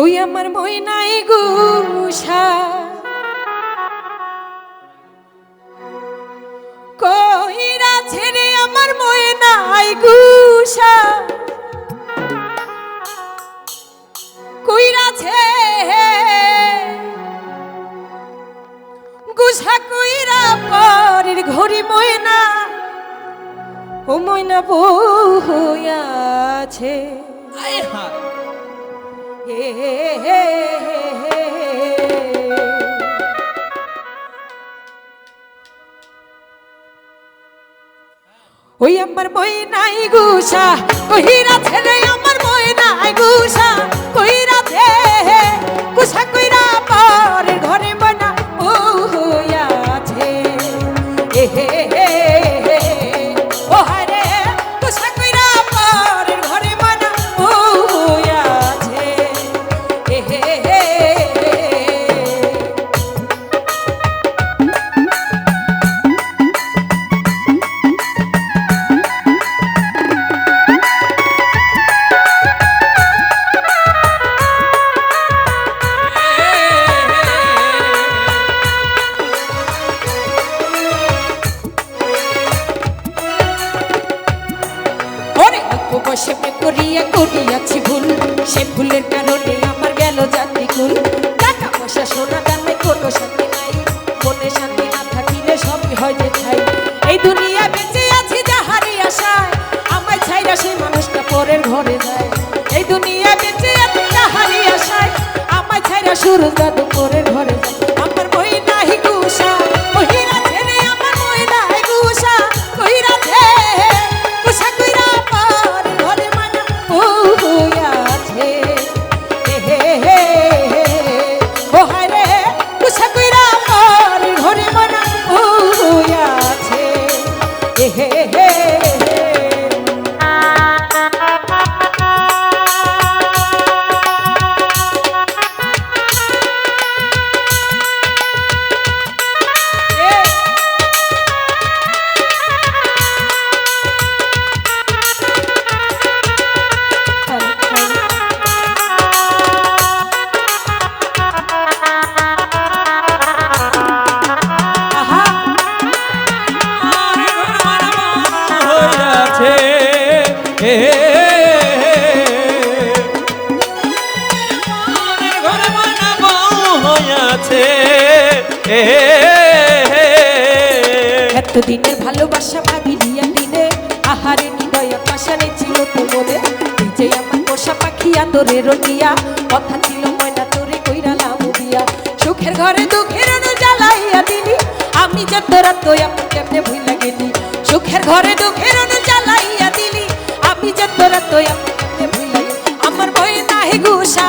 ওই আমার মই নাই গুষা কইরা ছেড়ে আমার মই নাই গুষা কইরা ছে গুষা কইরা পরের ঘড়ি ময়না, ও ময়না বউ হইয়াছে। আয় হায়। হে হে হে হে। ওই আমার বই নাই গুসা ওই ছেড়ে আমায় ছাইরা করে ঘরে হে এতদিনের ভালোবাসা ভাবি দিয়া দিনে আহারে নিদয়া পাশানে ছিল তো তুই যে আমার পোষা পাখি আদরে রটিয়া কথা ছিল ময়না তোরে কইরালাম দিয়া। সুখের ঘরে দুঃখের জ্বালাইয়া দিলি, আমি যে তোরা তো আমার কেমনে ভুইলা গেলি। সুখের ঘরে দুঃখের জ্বালাইয়া দিলি, আমি যে তোরা তো আমার কেমনে ভুইলা গেলি। আমার বই নাহি গুসা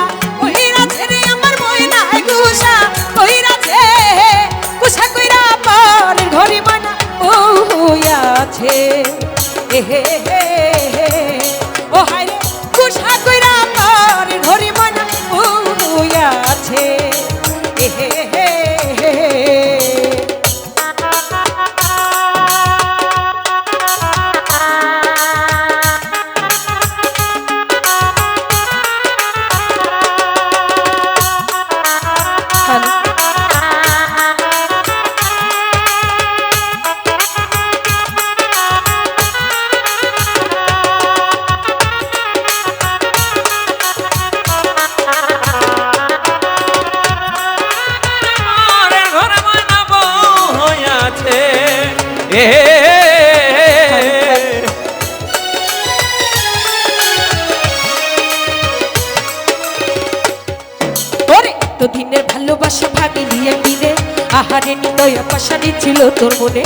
নিদয় পাশানি ছিল তোর মনে।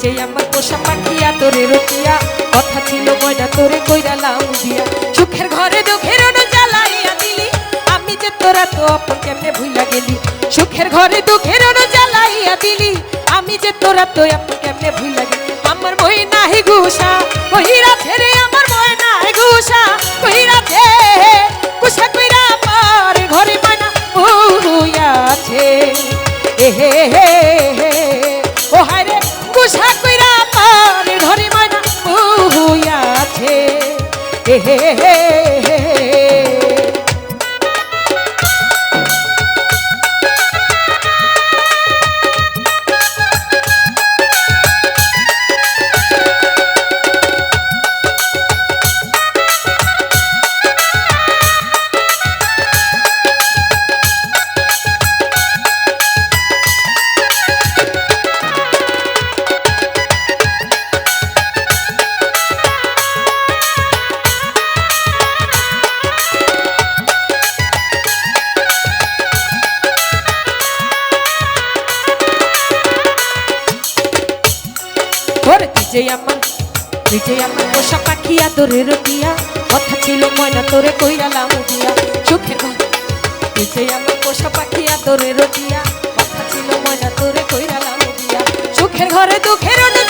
যে আমার পোষা পাখিয়া তোরে রটিয়া কথা ছিল ময়না, তোরে কইরালাম দিয়া। সুখের ঘরে দুঃখের জ্বালাইয়া দিলি। আমি যে তোরা তো আপন কেমনে ভুইলা গেলি। সুখের ঘরে দুঃখের জ্বালাইয়া দিলি। আমি যে তোরা তো আপন কেমনে ভুইলা গেলি। আমার বই নাহি গুসা কহিরা ছেড়ে আমার বই নাহি গুসা কহিরা ছে কুসা কইরা পার ঘরে মানা হইয়াছে। এ হে হে। কুসা কইরা পার ঘরে মানা বহু আছে হে হে হে। যে আমার পোষা পাখি আদরের দিয়া কথা ছিল ময়না, তোরে কইরালাম দিয়া। চোখে যে আমার পোষা পাখি আদরের দিয়া কথা ছিল ময়না, তোরে কইরালাম দিয়া। চোখের ঘরে দুঃখের অনু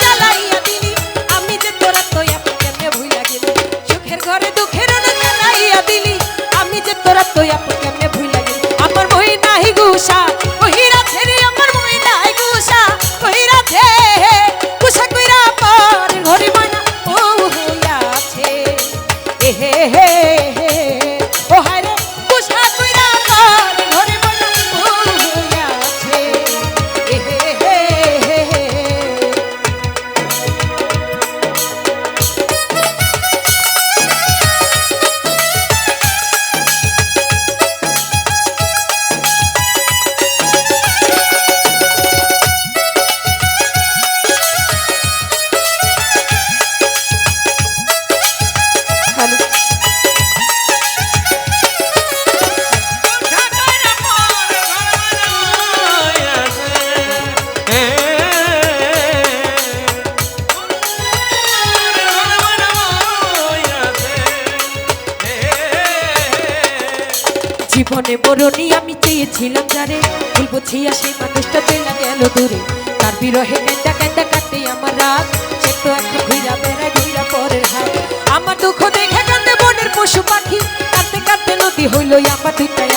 জীবনে মরণী আমি চেয়েছিলাম যারে। ভুল বুঝিয়া সেই মানুষটা চলে গেল দূরে। তার বিরহে কেন্দা কেন্দা কাটে আমার রাত। সে তো একটা ঘুরা বেড়ায়, ঘুরা পরের হাত আমার দুঃখ দেখে কান্দে বনের পশু পাখি। কাঁদতে কাঁদতে নদী হইল আমার দুইটাই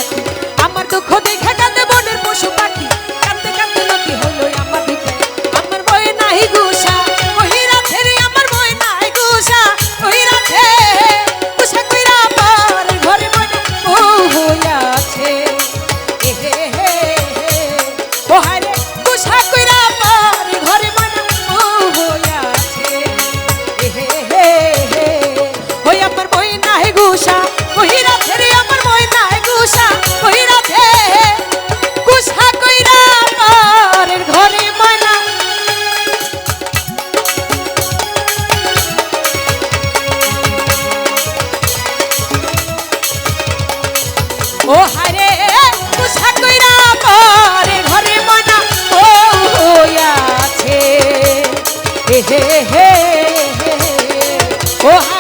হে হে হে হে